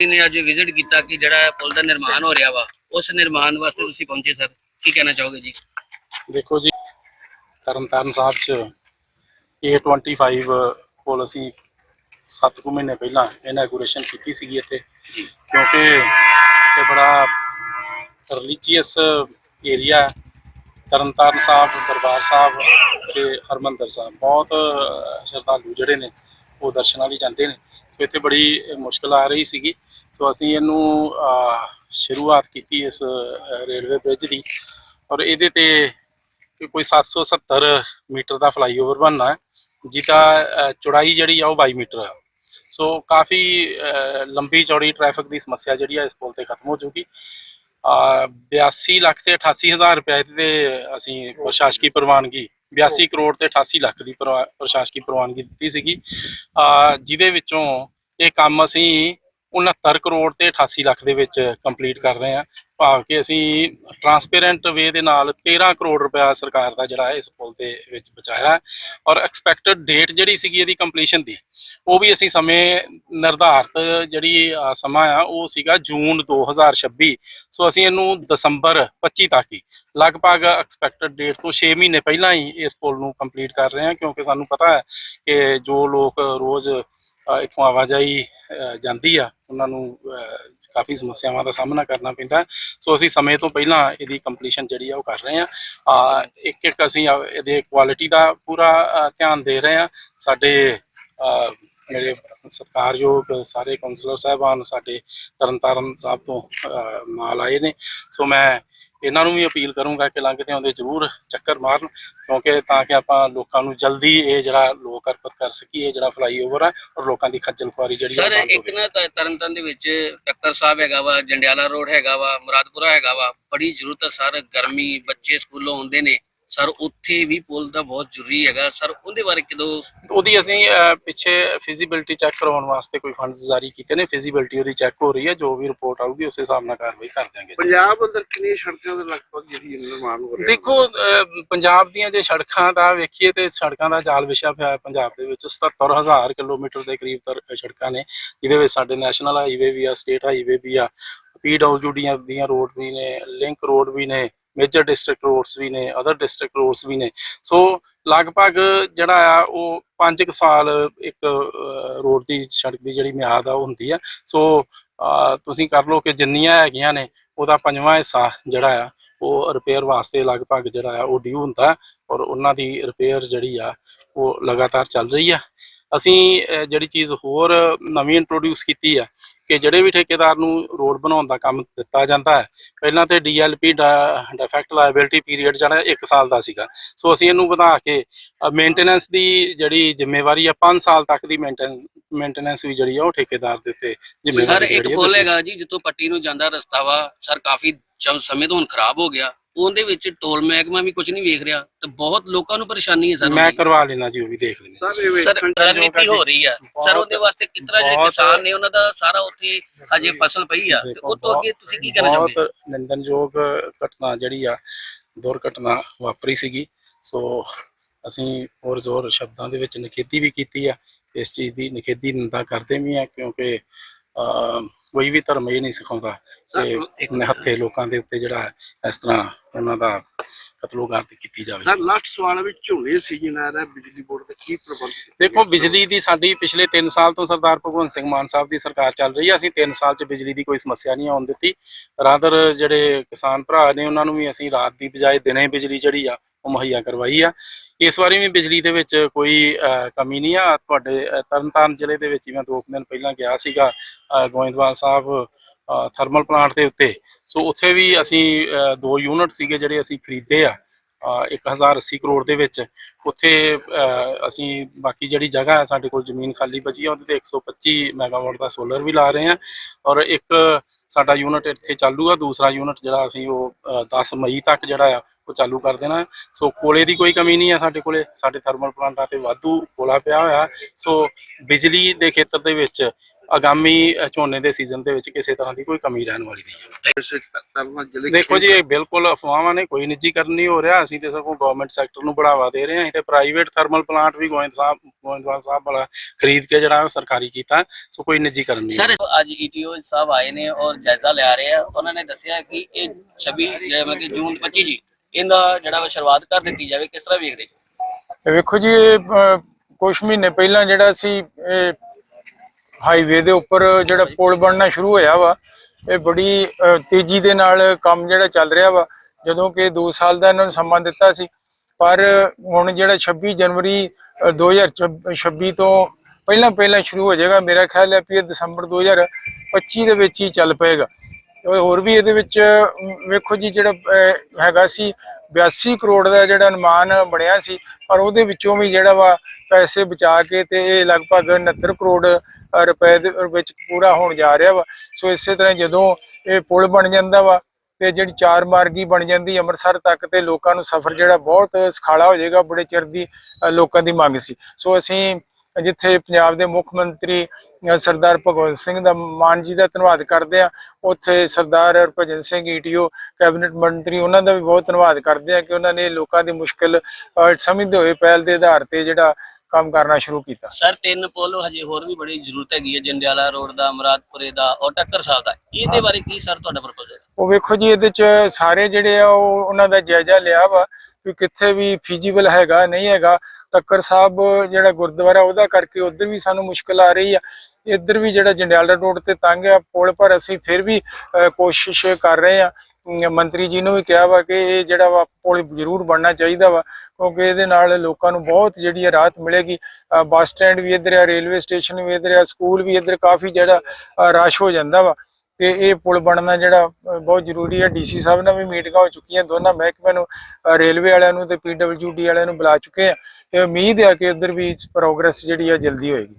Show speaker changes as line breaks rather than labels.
ਨੇ ਅੱਜ ਵਿਜ਼ਿਟ ਕੀਤਾ ਕਿ ਜਿਹੜਾ ਪੁਲ ਦਾ ਨਿਰਮਾਣ ਹੋ ਰਿਹਾ ਵਾ ਉਸ ਨਿਰਮਾਣ ਵਾਸਤੇ ਤੁਸੀਂ ਪਹੁੰਚੇ ਸਰ ਕੀ ਕਹਿਣਾ ਚਾਹੋਗੇ ਜੀ?
ਦੇਖੋ ਜੀ ਤਰਨਤਾਰਨ ਸਾਹਿਬ ਚ A25 ਪੁਲ ਅਸੀਂ 7 ਕੁ ਮਹੀਨੇ ਪਹਿਲਾਂ ਇਨੈਗੋਰੇਸ਼ਨ ਕੀਤੀ ਸੀਗੀ ਇੱਥੇ ਕਿਉਂਕਿ ਇਹ ਬੜਾ ਰਿਲੀਜੀਅਸ ਏਰੀਆ ਤਰਨਤਾਰਨ ਸਾਹਿਬ ਦਰਬਾਰ ਸਾਹਿਬ ਤੇ ਹਰਮੰਦਰ ਸਾਹਿਬ ਬਹੁਤ ਸ਼ਰਧਾਲੂ ਜਿਹੜੇ ਨੇ ਉਹ ਦਰਸ਼ਨਾਂ ਲਈ ਜਾਂਦੇ ਨੇ। ਸੋ ਇੱਥੇ ਬੜੀ ਮੁਸ਼ਕਲ ਆ ਰਹੀ ਸੀਗੀ। ਸੋ ਅਸੀਂ ਇਹਨੂੰ ਸ਼ੁਰੂਆਤ ਕੀਤੀ ਇਸ ਰੇਲਵੇ ਬ੍ਰਿਜ ਦੀ। ਔਰ ਇਹਦੇ ਤੇ ਕਿ ਕੋਈ 770 ਮੀਟਰ ਦਾ ਫਲਾਈਓਵਰ ਬਣਨਾ ਹੈ, ਜਿਹਦਾ ਚੌੜਾਈ ਜਿਹੜੀ ਆ ਉਹ 22 ਮੀਟਰ ਆ। ਸੋ ਕਾਫੀ ਲੰਬੀ ਚੌੜੀ ਟ੍ਰੈਫਿਕ ਦੀ ਸਮੱਸਿਆ ਜਿਹੜੀ ਆ ਇਸ ਪੁਲ ਤੇ ਖਤਮ ਹੋ ਜੂਗੀ। ਆ 82 ਲੱਖ ਤੇ 88 ਹਜ਼ਾਰ ਰੁਪਏ ਤੇ ਅਸੀਂ ਪ੍ਰਸ਼ਾਸਕੀ ਪ੍ਰਵਾਨਗੀ 82 ਕਰੋੜ ਤੇ 88 ਲੱਖ ਦੀ ਪ੍ਰਵਾ- ਪ੍ਰਸ਼ਾਸਕੀ ਪ੍ਰਵਾਨਗੀ ਦਿੱਤੀ ਸੀਗੀ। ਆ, ਜਿਹਦੇ ਵਿੱਚੋਂ ਇਹ ਕੰਮ ਅਸੀਂ 69 ਕਰੋੜ ਤੇ 88 ਲੱਖ ਦੇ ਵਿੱਚ ਕੰਪਲੀਟ ਕਰ ਰਹੇ ਹਾਂ। ਭਾਵ ਕਿ ਅਸੀਂ ਟਰਾਂਸਪੇਰੈਂਟ ਵੇ ਦੇ ਨਾਲ 13 ਕਰੋੜ ਰੁਪਇਆ ਸਰਕਾਰ ਦਾ ਜਿਹੜਾ ਇਸ ਪੁਲ ਦੇ ਵਿੱਚ ਬਚਾਇਆ ਔਰ ਐਕਸਪੈਕਟਡ ਡੇਟ ਜਿਹੜੀ ਸੀਗੀ ਇਹਦੀ ਕੰਪਲੀਸ਼ਨ ਦੀ ਉਹ ਵੀ ਅਸੀਂ ਸਮੇਂ ਨਿਰਧਾਰਤ ਜਿਹੜੀ ਸਮਾਂ ਆ ਉਹ ਸੀਗਾ ਜੂਨ 2026 ਸੋ ਅਸੀਂ ਇਹਨੂੰ ਦਸੰਬਰ 25 ਤੱਕ ਹੀ ਲਗਭਗ ਐਕਸਪੈਕਟਡ ਡੇਟ ਤੋਂ 6 ਮਹੀਨੇ ਪਹਿਲਾਂ ਹੀ ਇਸ ਪੁਲ ਨੂੰ ਕੰਪਲੀਟ ਕਰ ਰਹੇ ਹਾਂ ਕਿਉਂਕਿ ਸਾਨੂੰ ਪਤਾ ਹੈ ਕਿ ਜੋ ਲੋਕ ਰੋਜ਼ ਅ, ਇੱਥੋਂ ਆਵਾਜਾਈ ਜਾਂਦੀ ਆ ਉਹਨਾਂ ਨੂੰ ਕਾਫੀ ਸਮੱਸਿਆਵਾਂ ਦਾ ਸਾਹਮਣਾ ਕਰਨਾ ਪੈਂਦਾ। ਸੋ ਅਸੀਂ ਸਮੇਂ ਤੋਂ ਪਹਿਲਾਂ ਇਹਦੀ ਕੰਪਲੀਸ਼ਨ ਜਿਹੜੀ ਆ ਉਹ ਕਰ ਰਹੇ ਹਾਂ। ਇੱਕ ਇੱਕ ਅਸੀਂ ਇਹਦੇ ਕੁਆਲਿਟੀ ਦਾ ਪੂਰਾ ਧਿਆਨ ਦੇ ਰਹੇ ਹਾਂ। ਸਾਡੇ ਮੇਰੇ ਸਤਿਕਾਰਯੋਗ ਸਾਰੇ ਕਾਉਂਸਲਰ ਸਾਹਿਬਾਨ, ਸਾਡੇ ਤਰਨਤਾਰਨ ਸਾਹਿਬ ਤੋਂ ਨਾਲ ਆਏ ਨੇ। ਸੋ ਮੈਂ ਇਹਨਾਂ ਨੂੰ ਵੀ ਅਪੀਲ ਕਰੂੰਗਾ ਕਿ ਲੰਘਦੇ ਆਉਂਦੇ ਜ਼ਰੂਰ ਚੱਕਰ ਮਾਰਨ, ਕਿਉਂਕਿ ਤਾਂ ਕਿ ਆਪਾਂ ਲੋਕਾਂ ਨੂੰ ਜਲਦੀ ਇਹ ਜਿਹੜਾ ਲੋਕ ਅਰਪਤ ਕਰ ਸਕੀਏ ਜਿਹੜਾ ਫਲਾਈਓਵਰ ਹੈ ਔਰ ਲੋਕਾਂ ਦੀ ਖੱਜਲ ਖੁਆਰੀ ਜਿਹੜੀ
ਸਰ ਇੱਕ ਨਾ ਤ- ਤਰਨਤਾਰਨ ਦੇ ਵਿੱਚ ਟੱਕਰ ਸਾਹਿਬ ਹੈਗਾ ਵਾ ਜੰਡਿਆਲਾ ਰੋਡ ਹੈਗਾ ਵਾ ਮੁਰਾਦਪੁਰਾ ਹੈਗਾ ਵਾ ਬੜੀ ਜ਼ਰੂਰਤ ਹੈ ਸਰ ਗਰਮੀ ਬੱਚੇ ਸਕੂਲੋਂ ਆਉਂਦੇ ਨੇ ਸਰ ਉੱਥੇ ਵੀ ਪੁਲ ਦਾ ਬਹੁਤ ਜ਼ਰੂਰੀ ਹੈਗਾ। ਸਰ ਉਹਦੇ ਬਾਰੇ ਕਦੋਂ
ਉਹਦੀ ਅਸੀਂ ਅਹ, ਪਿੱਛੇ ਫਿਜ਼ੀਬਿਲਟੀ ਚੈੱਕ ਕਰਵਾਉਣ ਵਾਸਤੇ ਕੋਈ ਫੰਡਸ ਜਾਰੀ ਕੀਤੇ ਨੇ। ਫਿਜ਼ੀਬਿਲਟੀ ਉਹਦੀ ਚੈੱਕ ਹੋ ਰਹੀ ਹੈ। ਜੋ ਵੀ ਰਿਪੋਰਟ ਆਊਗੀ ਉਸ ਹਿਸਾਬ ਨਾਲ ਕਾਰਵਾਈ ਕਰ ਦਿਆਂਗੇ।
ਪੰਜਾਬ ਅੰਦਰ ਕਿੰਨੀਆਂ ਸੜਕਾਂ ਦੇ ਲਗਭਗ ਜਿਹੜੀ ਨਿਰਮਾਣ ਹੋ ਰਿਹਾ?
ਦੇਖੋ ਅਹ, ਪੰਜਾਬ ਦੀਆਂ ਜੇ ਸੜਕਾਂ ਦਾ ਵੇਖੀਏ ਤੇ ਸੜਕਾਂ ਦਾ ਜਾਲ ਵਿਛਿਆ ਪਿਆ ਹੈ ਪੰਜਾਬ ਦੇ ਵਿੱਚ। 77000 ਕਿਲੋਮੀਟਰ ਦੇ ਕਰੀਬ ਤਰ ਸੜਕਾਂ ਨੇ ਜਿਹਦੇ ਵਿੱਚ ਸਾਡੇ ਨੈਸ਼ਨਲ ਹਾਈਵੇ ਵੀ ਆ ਸਟੇਟ ਹਾਈਵੇ ਵੀ ਆ ਪੀਡਬਲਯੂਡੀਆਂ ਦੀਆਂ ਰੋਡ ਵੀ ਨੇ ਲਿੰਕ ਰੋਡ ਵੀ ਨੇ। ਮੇਜਰ ਡਿਸਟ੍ਰਿਕਟ ਰੋਡਸ ਵੀ ਨੇ ਅਦਰ ਡਿਸਟ੍ਰਿਕਟ ਰੋਡਸ ਵੀ ਨੇ। ਸੋ ਲਗਭਗ ਜਿਹੜਾ ਆ, ਉਹ 5 ਸਾਲ ਇੱਕ ਰੋਡ ਦੀ ਸੜਕ ਦੀ ਜਿਹੜੀ ਮਿਆਦ ਆ, ਉਹ ਹੁੰਦੀ ਆ। ਸੋ ਤੁਸੀਂ ਕਰ ਲਓ ਕਿ ਜਿੰਨੀਆਂ ਹੈਗੀਆਂ ਨੇ, ਉਹਦਾ ਪੰਜਵਾਂ ਹਿੱਸਾ ਜਿਹੜਾ ਆ, ਉਹ ਰਿਪੇਅਰ ਵਾਸਤੇ ਲਗਭਗ ਜਿਹੜਾ ਆ, ਉਹ ਡਿਊ ਹੁੰਦਾ। ਔਰ ਉਹਨਾਂ ਦੀ ਰਿਪੇਅਰ ਜਿਹੜੀ ਆ, ਉਹ ਲਗਾਤਾਰ ਚੱਲ ਰਹੀ ਆ। ਅਸੀਂ ਜਿਹੜੀ ਚੀਜ਼ ਹੋਰ ਨਵੀਂ ਇੰਟਰੋਡਿਊਸ ਕੀਤੀ ਆ ਕਿ ਜਿਹੜੇ ਵੀ ਠੇਕੇਦਾਰ ਨੂੰ ਰੋਡ ਬਣਾਉਣ ਦਾ ਕੰਮ ਦਿੱਤਾ ਜਾਂਦਾ ਹੈ ਪਹਿਲਾਂ ਤੇ ਡੀਐਲਪੀ ਡਿਫੈਕਟ ਲਾਇਬਿਲਿਟੀ ਪੀਰੀਅਡ ਜਿਹੜਾ 1 ਸਾਲ ਦਾ ਸੀਗਾ ਸੋ ਅਸੀਂ ਇਹਨੂੰ ਵਧਾ ਕੇ ਮੇਨਟੇਨੈਂਸ ਦੀ ਜਿਹੜੀ ਜ਼ਿੰਮੇਵਾਰੀ ਆ 5 ਸਾਲ ਤੱਕ ਦੀ ਮੇਨਟੇਨੈਂਸ ਵੀ ਜਿਹੜੀ ਆ ਉਹ ਠੇਕੇਦਾਰ ਦੇ ਉੱਤੇ
ਸਰ
ਜ਼ਿੰਮੇਵਾਰੀ
ਇੱਕ ਪੁਲ
ਦਿੱਤੀ।
ਹੈਗਾ ਜੀ ਜਿੱਥੋਂ ਪੱਟੀ ਨੂੰ ਜਾਂਦਾ ਰਸਤਾ ਵਾ ਸਰ ਕਾਫੀ ਸਮੇਂ ਤੋਂ ਹੁਣ ਖਰਾਬ ਹੋ ਗਿਆ ਉਹਦੇ ਵਿੱਚ ਟੋਲ ਮਹਿਕਮਾ ਵੀ ਕੁਝ ਨਹੀਂ ਵੇਖ ਰਿਹਾ ਤੇ ਬਹੁਤ ਲੋਕਾਂ ਨੂੰ ਪਰੇਸ਼ਾਨੀ ਹੈ ਸਰ
ਮੈਂ। ਕਰਵਾ ਲੈਣਾ ਜੀ ਉਹ ਵੀ ਦੇਖ ਲੈਣਾ
ਸਰ ਇਹ
ਸਰ
ਵੇਖਣ
ਰਣਨੀਤੀ ਹੋ ਰਹੀ ਆ। ਸਰ ਉਹਦੇ ਵਾਸਤੇ ਕਿਤਨਾ ਜਿਹੜੇ
ਬਹੁਤ-
ਕਿਸਾਨ ਨੇ ਉਹਨਾਂ ਦਾ ਸਾਰਾ ਉੱਥੇ ਹਜੇ ਫਸਲ ਪਈ ਆ। ਤੇ ਉਹ ਤੋਂ ਅੱਗੇ ਤੁਸੀਂ ਕੀ ਕਹਿਣਾ ਚਾਹੋਗੇ
ਬਹੁਤ ਨਿੰਦਨਯੋਗ ਘਟਨਾ ਜਿਹੜੀ ਆ ਦੁਰਘਟਨਾ ਵਾਪਰੀ ਸੀਗੀ। ਸੋ ਅਸੀਂ ਹੋਰ ਜ਼ੋਰ ਸ਼ਬਦਾਂ ਦੇ ਵਿੱਚ ਨਿਖੇਧੀ ਵੀ ਕੀਤੀ ਆ। ਇਸ ਚੀਜ਼ ਦੀ ਨਿਖੇਧੀ ਨਿੰਦਾ ਕਰਦੇ ਵੀ ਆ ਕਿਉਂਕਿ ਅਹ, ਕੋਈ ਵੀ ਧਰਮ ਇਹ ਨਹੀਂ ਸਿਖਾਉਂਦਾ ਕਿ ਇੱਕ ਨਿਹੱਥੇ ਲੋਕਾਂ ਦੇ ਉੱਤੇ ਜਿਹੜਾ ਇਸ ਤਰ੍ਹਾਂ ਉਹਨਾਂ ਦਾ ਕਤਲੋਗਾਰਤ ਕੀਤੀ ਜਾਵੇ।
ਸਰ ਲਾਸਟ ਸਵਾਲ ਵਿੱਚ ਝੋਨੇ ਸੀਜ਼ਨ ਰਿਹਾ ਬਿਜਲੀ ਬੋਰਡ ਦੇ ਕੀ ਪ੍ਰਬੰਧ
ਦੇਖੋ? ਬਿਜਲੀ ਦੀ ਸਾਡੀ ਪਿਛਲੇ 3 ਸਾਲ ਤੋਂ ਸਰਦਾਰ ਭਗਵੰਤ ਸਿੰਘ ਮਾਨ ਸਾਹਿਬ ਦੀ ਸਰਕਾਰ ਚੱਲ ਰਹੀ ਹੈ ਅਸੀਂ 3 ਸਾਲ 'ਚ ਬਿਜਲੀ ਦੀ ਕੋਈ ਸਮੱਸਿਆ ਨਹੀਂ ਆਉਣ ਦਿੱਤੀ। ਰਾਦਰ ਜਿਹੜੇ ਕਿਸਾਨ ਭਰਾ ਨੇ ਉਹਨਾਂ ਨੂੰ ਵੀ ਅਸੀਂ ਰਾਤ ਦੀ ਬਜਾਏ ਦਿਨੇ ਬਿਜਲੀ ਜਿਹੜੀ ਆ ਮੁਹੱਈਆ ਕਰਵਾਈ ਆ। ਇਸ ਵਾਰੀ ਵੀ ਬਿਜਲੀ ਦੇ ਵਿੱਚ ਕੋਈ ਕਮੀ ਨਹੀਂ ਆ। ਤੁਹਾਡੇ ਅਹ, ਤਰਨਤਾਰਨ ਜ਼ਿਲ੍ਹੇ ਦੇ ਵਿੱਚ ਮੈਂ ਦੋ ਕੁ ਦਿਨ ਪਹਿਲਾਂ ਗਿਆ ਸੀਗਾ ਗੋਇੰਦਵਾਲ ਸਾਹਿਬ ਥਰਮਲ ਪਲਾਂਟ ਦੇ ਉੱਤੇ। ਸੋ ਉੱਥੇ ਵੀ ਅਸੀਂ ਦੋ ਯੂਨਿਟ ਸੀਗੇ ਜਿਹੜੇ ਅਸੀਂ ਖਰੀਦੇ ਆ ਅਹ, 1080 ਕਰੋੜ ਦੇ ਵਿੱਚ। ਉੱਥੇ ਅਸੀਂ ਬਾਕੀ ਜਿਹੜੀ ਜਗ੍ਹਾ ਹੈ ਸਾਡੇ ਕੋਲ ਜ਼ਮੀਨ ਖਾਲੀ ਬਚੀ ਆ ਉਹਦੇ ਤੇ 125 ਮੈਗਾਵਾਟ ਦਾ ਸੋਲਰ ਵੀ ਲਾ ਰਹੇ ਹਾਂ ਔਰ ਇੱਕ ਸਾਡਾ ਯੂਨਿਟ ਇੱਥੇ ਚਾਲੂ ਆ ਦੂਸਰਾ ਯੂਨਿਟ ਜਿਹੜਾ ਅਸੀਂ ਉਹ ਅਹ, 10 ਮਈ ਤੱਕ ਜਿਹੜਾ ਆ ਉਹ ਚਾਲੂ ਕਰ ਦੇਣਾ। ਸੋ ਕੋਲੇ ਦੀ ਕੋਈ ਕਮੀ ਨਹੀਂ ਆ ਸਾਡੇ ਕੋਲੇ। ਸਾਡੇ ਥਰਮਲ ਪਲਾਂਟਾਂ ਤੇ ਵਾਧੂ ਕੋਲਾ ਪਿਆ ਹੋਇਆ। ਸੋ ਬਿਜਲੀ ਦੇ ਖੇਤਰ ਦੇ ਵਿੱਚ ਆਗਾਮੀ ਝੋਨੇ ਦੇ ਸੀਜ਼ਨ ਦੇ ਵਿੱਚ ਕਿਸੇ ਤਰ੍ਹਾਂ ਦੀ ਕੋਈ ਕਮੀ ਰਹਿਣ ਵਾਲੀ ਨਹੀਂ ਹੈ। ਦੇਖੋ ਜੀ ਇਹ ਬਿਲਕੁਲ ਅਫਵਾਹਾਂ ਨੇ ਕੋਈ ਨਿੱਜੀਕਰਨ ਨਹੀਂ ਹੋ ਰਿਹਾ। ਅਸੀਂ ਤੇ ਸਗੋਂ ਗਵਰਨਮੈਂਟ ਸੈਕਟਰ ਨੂੰ ਬੜਾਵਾ ਦੇ ਰਹੇ ਹਾਂ। ਤੇ ਪ੍ਰਾਈਵੇਟ ਥਰਮਲ ਪਲਾਂਟ ਵੀ ਗੋਇੰਦ ਸਾਹਿਬ ਗੋਇੰਦਵਾਲ ਸਾਹਿਬ ਵਾਲਾ ਖਰੀਦ ਕੇ ਜਿਹੜਾ ਸਰਕਾਰੀ ਕੀਤਾ। ਸੋ ਕੋਈ ਨਿੱਜੀਕਰਨ ਨਹੀਂ
ਸਰ ਅੱਜ ਈਟੀਓ ਸਾਹਿਬ ਆਏ ਨੇ ਔਰ ਜਾਇਜ਼ਾ ਲਿਆ ਰਹੇ ਆ। ਉਹਨਾਂ ਨੇ ਦੱਸਿਆ ਕਿ ਇਹ 26 ਜਿਵੇਂ ਕਿ ਜੂਨ 25 ਜੀ ਇਹਦਾ ਜਿਹੜਾ ਵਾ ਸ਼ੁਰੂਆਤ ਕਰ ਦਿੱਤੀ ਜਾਵੇ ਕਿਸ ਤਰ੍ਹਾਂ ਵੇਖਦੇ?
ਇਹ ਵੇਖੋ ਜੀ ਕੁਛ ਮਹੀਨੇ ਪਹਿਲਾਂ ਜਿਹੜਾ ਸੀ ਹਾਈਵੇ ਦੇ ਉੱਪਰ ਜਿਹੜਾ ਪੁਲ ਬਣਨਾ ਸ਼ੁਰੂ ਹੋਇਆ ਵਾ ਇਹ ਬੜੀ ਤੇਜ਼ੀ ਦੇ ਨਾਲ ਕੰਮ ਜਿਹੜਾ ਚੱਲ ਰਿਹਾ ਵਾ ਜਦੋਂ ਕਿ 2 ਸਾਲ ਦਾ ਇਹਨਾਂ ਨੂੰ ਸਮਾਂ ਦਿੱਤਾ ਸੀ। ਪਰ ਹੁਣ ਜਿਹੜਾ 26 ਜਨਵਰੀ ਅਹ, 2026 ਤੋਂ ਪਹਿਲਾਂ ਪਹਿਲਾਂ ਸ਼ੁਰੂ ਹੋ ਜਾਏਗਾ ਮੇਰਾ ਖਿਆਲ ਹੈ ਕਿ ਇਹ ਦਸੰਬਰ 2025 ਦੇ ਵਿੱਚ ਹੀ ਚੱਲ ਪਏਗਾ। ਹੋਰ ਵੀ ਇਹਦੇ ਵਿੱਚ ਵੇਖੋ ਜੀ ਜਿਹੜਾ ਹੈਗਾ ਸੀ 82 ਕਰੋੜ ਦਾ ਜਿਹੜਾ ਅਨੁਮਾਨ ਬਣਿਆ ਸੀ, ਪਰ ਉਹਦੇ ਵਿੱਚੋਂ ਵੀ ਜਿਹੜਾ ਵਾ ਪੈਸੇ ਬਚਾ ਕੇ ਤੇ ਇਹ ਲਗਭਗ 69 ਕਰੋੜ ਰੁਪਏ ਦੇ ਵਿੱਚ ਪੂਰਾ ਹੋਣ ਜਾ ਰਿਹਾ ਵਾ। ਸੋ ਇਸੇ ਤਰ੍ਹਾਂ ਜਦੋਂ ਇਹ ਪੁਲ ਬਣ ਜਾਂਦਾ ਵਾ ਤੇ ਜਿਹੜੀ ਚਾਰ ਮਾਰਗੀ ਬਣ ਜਾਂਦੀ ਅੰਮ੍ਰਿਤਸਰ ਤੱਕ ਤੇ ਲੋਕਾਂ ਨੂੰ ਸਫ਼ਰ ਜਿਹੜਾ ਬਹੁਤ ਸਖਾਲਾ ਹੋ ਜਾਏਗਾ, ਬੜੇ ਚਿਰ ਦੀ ਲੋਕਾਂ ਦੀ ਮੰਗ ਸੀ। ਸੋ ਅਸੀਂ ਜਿੱਥੇ ਪੰਜਾਬ ਦੇ ਮੁੱਖ ਮੰਤਰੀ ਸਰਦਾਰ ਭਗਵੰਤ ਸਿੰਘ ਦਾ ਮਾਨ ਜੀ ਦਾ ਧੰਨਵਾਦ ਕਰਦੇ ਆ। ਉੱਥੇ ਸਰਦਾਰ ਹਰਭਜਨ ਸਿੰਘ ਈਟੀਓ ਕੈਬਨਿਟ ਮੰਤਰੀ ਉਹਨਾਂ ਦਾ ਵੀ ਬਹੁਤ ਧੰਨਵਾਦ ਕਰਦੇ ਆ ਕਿ ਉਹਨਾਂ ਨੇ ਲੋਕਾਂ ਦੀ ਮੁਸ਼ਕਲ ਸਮਝਦੇ ਹੋਏ ਪਹਿਲ ਦੇ ਆਧਾਰ ਤੇ ਜਿਹੜਾ ਕੰਮ ਕਰਨਾ ਸ਼ੁਰੂ ਕੀਤਾ।
ਸਰ ਤਿੰਨ ਪੁੱਲ ਹਜੇ ਹੋਰ ਵੀ ਬੜੀ ਜ਼ਰੂਰਤ ਹੈਗੀ ਹੈ ਜੰਡਿਆਲਾ ਰੋਡ ਦਾ ਮੁਰਾਦਪੁਰੇ ਦਾ ਔਰ ਟੱਕਰ ਸਾਹਿਬ ਦਾ। ਇਹਦੇ ਬਾਰੇ ਕੀ ਸਰ ਤੁਹਾਡਾ ਪ੍ਰਪੋਜ਼ਲ ਹੈ?
ਉਹ ਵੇਖੋ ਜੀ ਇਹਦੇ ਚ ਸਾਰੇ ਜਿਹੜੇ ਆ ਉਹ ਉਹਨਾਂ ਦਾ ਜਾਇਜ਼ਾ ਲਿਆ ਵਾ ਕਿ ਕਿੱਥੇ ਵੀ ਫੀਜੀਬਲ ਹੈਗਾ ਨਹੀਂ ਹੈਗਾ ਤੱਕਰ ਸਾਹਿਬ ਜਿਹੜਾ ਗੁਰਦੁਆਰਾ ਉਹਦਾ ਕਰਕੇ ਉਧਰ ਵੀ ਸਾਨੂੰ ਮੁਸ਼ਕਲ ਆ ਰਹੀ ਆ। ਇੱਧਰ ਵੀ ਜਿਹੜਾ ਜੰਡਿਆਲਾ ਰੋਡ ਤੇ ਤੰਗ ਆ, ਪੁਲ ਪਰ ਅਸੀਂ ਫਿਰ ਵੀ ਕੋਸ਼ਿਸ਼ ਕਰ ਰਹੇ ਆ। ਮੰਤਰੀ ਜੀ ਨੂੰ ਵੀ ਕਿਹਾ ਵਾ ਕਿ ਇਹ ਜਿਹੜਾ ਵਾ ਪੁਲ ਜ਼ਰੂਰ ਬਣਨਾ ਚਾਹੀਦਾ ਵਾ, ਕਿਉਂਕਿ ਇਹਦੇ ਨਾਲ ਲੋਕਾਂ ਨੂੰ ਬਹੁਤ ਜਿਹੜੀ ਆ ਰਾਹਤ ਮਿਲੇਗੀ। ਬੱਸ ਸਟੈਂਡ ਵੀ ਇੱਧਰ ਆ, ਰੇਲਵੇ ਸਟੇਸ਼ਨ ਵੀ ਇੱਧਰ ਆ, ਸਕੂਲ ਵੀ ਇੱਧਰ ਕਾਫੀ ਜਿਹੜਾ ਰਸ਼ ਹੋ ਜਾਂਦਾ ਵਾ। ਤੇ ਇਹ ਪੁਲ ਬਣਨਾ ਜਿਹੜਾ ਬਹੁਤ ਜ਼ਰੂਰੀ ਹੈ। ਡੀਸੀ ਸਾਹਿਬ ਨਾਲ ਵੀ ਮੀਟਿੰਗਾਂ ਹੋ ਚੁੱਕੀਆਂ, ਦੋਨਾਂ ਮਹਿਕਮਿਆਂ ਨੂੰ ਰੇਲਵੇ ਵਾਲਿਆਂ ਨੂੰ ਤੇ ਪੀਡਬਲਯੂਡੀ ਵਾਲਿਆਂ ਨੂੰ ਬੁਲਾ ਚੁੱਕੇ ਆ। ਤੇ ਉਮੀਦ ਹੈ ਕਿ ਉਧਰ ਵੀ ਪ੍ਰੋਗਰੈਸ ਜਿਹੜੀ ਆ ਜਲਦੀ ਹੋਏਗੀ।